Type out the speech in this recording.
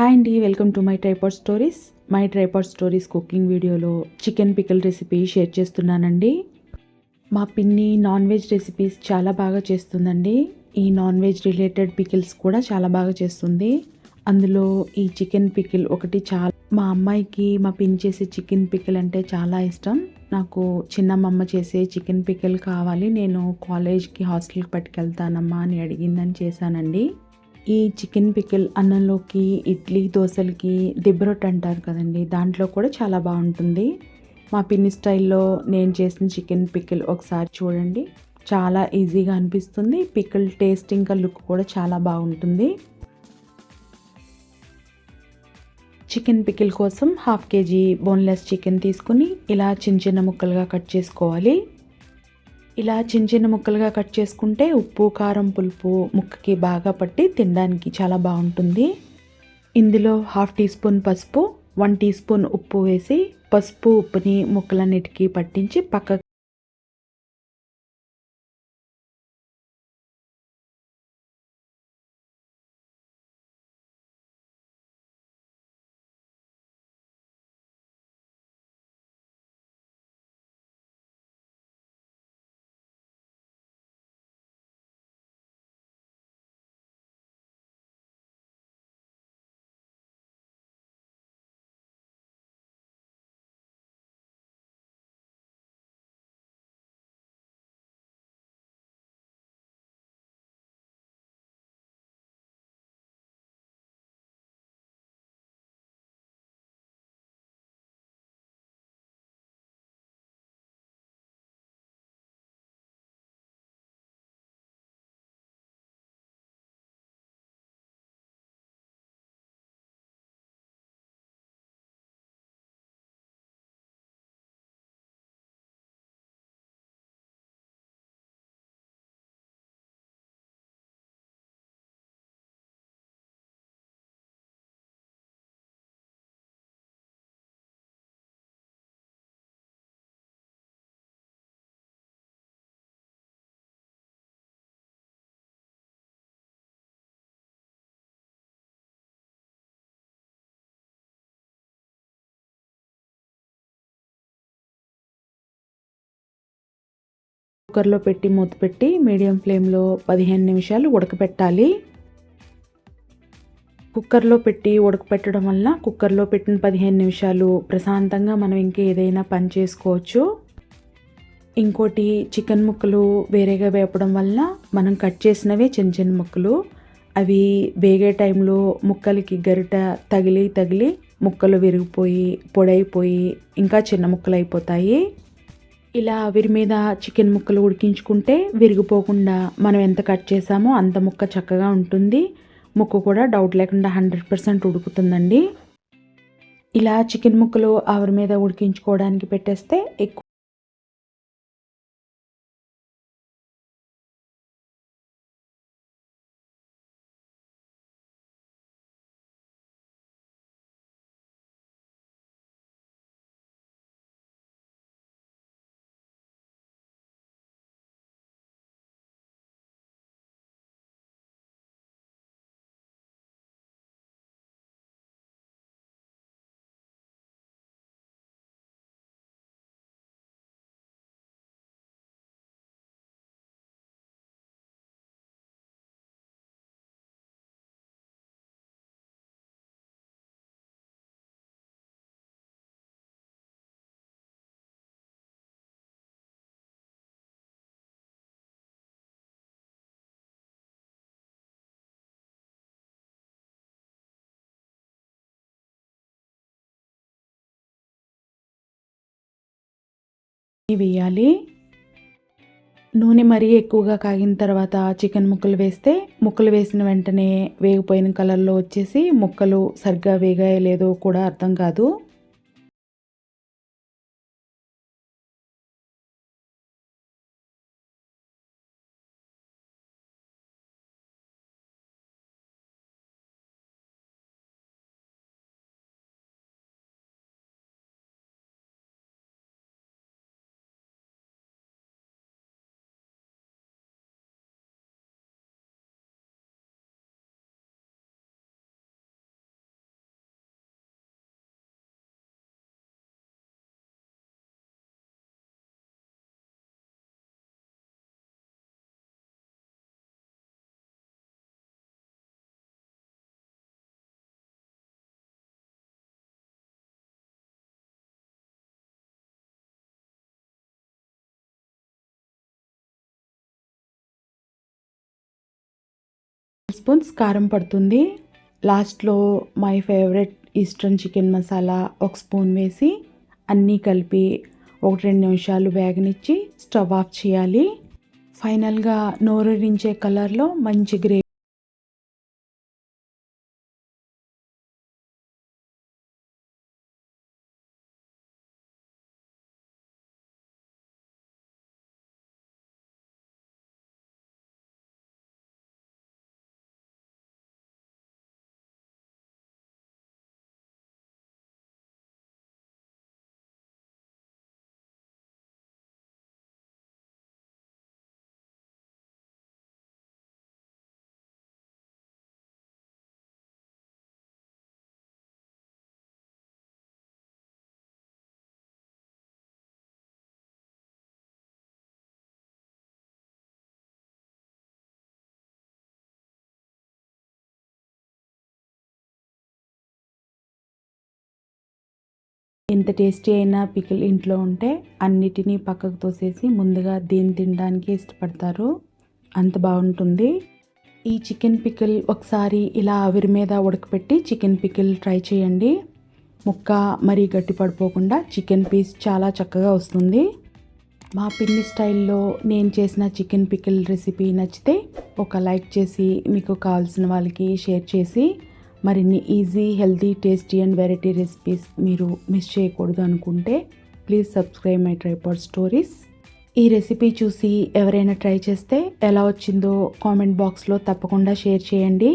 Hi అండి welcome to my tripod stories my tripod stories cooking వీడియోలో chicken pickle recipe share చేస్తున్నానండి. మా పిన్ని నాన్ వెజ్ రెసిపీస్ చాలా బాగా చేస్తుందండి. ఈ నాన్ వెజ్ రిలేటెడ్ పికిల్స్ కూడా చాలా బాగా చేస్తుంది. అందులో ఈ చికెన్ పికిల్ ఒకటి చాలా మా అమ్మాయికి మా పిన్ చేసే చికెన్ పికిల్ అంటే చాలా ఇష్టం. నాకు చిన్నమ్మమ్మ చేసే చికెన్ పికిల్ కావాలి. నేను కాలేజ్కి హాస్టల్కి పట్టుకెళ్తానమ్మా అని అడిగిందని చేశానండి. ఈ చికెన్ పికిల్ అన్నంలోకి ఇడ్లీ దోశలకి దిబ్బరొట్ అంటారు కదండి. దాంట్లో కూడా చాలా బాగుంటుంది. మా పిన్ని స్టైల్లో నేను చేసిన చికెన్ పికిల్ ఒకసారి చూడండి. చాలా ఈజీగా అనిపిస్తుంది. పికిల్ టేస్ట్ ఇంకా లుక్ కూడా చాలా బాగుంటుంది. చికెన్ పికిల్ కోసం హాఫ్ కేజీ బోన్లెస్ చికెన్ తీసుకుని ఇలా చిన్న చిన్న ముక్కలుగా కట్ చేసుకోవాలి. ఇలా చిన్న చిన్న ముక్కలుగా కట్ చేసుకుంటే ఉప్పు కారం పులుపు ముక్కకి బాగా పట్టి తినడానికి చాలా బాగుంటుంది. ఇందులో హాఫ్ టీ స్పూన్ పసుపు వన్ టీ స్పూన్ ఉప్పు వేసి పసుపు ఉప్పుని ముక్కలన్నిటికీ పట్టించి పక్క కుక్కర్లో పెట్టి మూత పెట్టి మీడియం ఫ్లేమ్లో పదిహేను నిమిషాలు ఉడకపెట్టాలి. కుక్కర్లో పెట్టి ఉడకపెట్టడం వల్ల కుక్కర్లో పెట్టిన పదిహేను నిమిషాలు ప్రశాంతంగా మనం ఇంకా ఏదైనా పని చేసుకోవచ్చు. ఇంకోటి చికెన్ ముక్కలు వేరేగా వేపడం వల్ల మనం కట్ చేసినవే చిన్న చిన్న ముక్కలు. అవి వేగే టైంలో ముక్కలకి గరిట తగిలి తగిలి ముక్కలు విరిగిపోయి పొడైపోయి ఇంకా చిన్న ముక్కలు అయిపోతాయి ఇలా ఆవిరి మీద చికెన్ ముక్కలు ఉడికించుకుంటే విరిగిపోకుండా మనం ఎంత కట్ చేసామో అంత ముక్క చక్కగా ఉంటుంది. ముక్క కూడా డౌట్ లేకుండా హండ్రెడ్ పర్సెంట్ ఉడుకుతుందండి. ఇలా చికెన్ ముక్కలు ఆవిరి మీద ఉడికించుకోవడానికి పెట్టేస్తే ఎక్కువ వేయాలి. నూనె మరీ ఎక్కువగా కాగిన తర్వాత చికెన్ ముక్కలు వేస్తే ముక్కలు వేసిన వెంటనే వేగిపోయిన కలర్లో వచ్చేసి ముక్కలు సరిగ్గా వేగాయో లేదో కూడా అర్థం కాదు. స్పూన్స్ కారం పడుతుంది. లాస్ట్లో my favourite eastern chicken masala ఒక స్పూన్ వేసి అన్నీ కలిపి ఒకటి రెండు నిమిషాలు వేగనిచ్చి స్టవ్ ఆఫ్ చేయాలి. ఫైనల్గా నోరూరించే కలర్లో మంచి గ్రేవీ ఎంత టేస్టీ అయినా పికిల్ ఇంట్లో ఉంటే అన్నిటినీ పక్కకు తోసేసి ముందుగా దీన్ని తినడానికి ఇష్టపడతారు. అంత బాగుంటుంది. ఈ చికెన్ పికిల్ ఒకసారి ఇలా ఆవిరి మీద ఉడకపెట్టి చికెన్ పికిల్ ట్రై చేయండి. ముక్క మరీ గట్టి పడిపోకుండా చికెన్ పీస్ చాలా చక్కగా వస్తుంది. మా పిన్ని స్టైల్లో నేను చేసిన చికెన్ పికిల్ రెసిపీ నచ్చితే ఒక లైక్ చేసి మీకు కావాల్సిన వాళ్ళకి షేర్ చేసి మరిన్ని easy healthy tasty and variety recipes మీరు మిస్ చేయకూడదు అనుకుంటే please subscribe my tripod stories ఈ రెసిపీ చూసి ఎవరైనా ట్రై చేస్తే ఎలా వచ్చిందో కామెంట్ బాక్స్లో తప్పకుండా షేర్ చేయండి.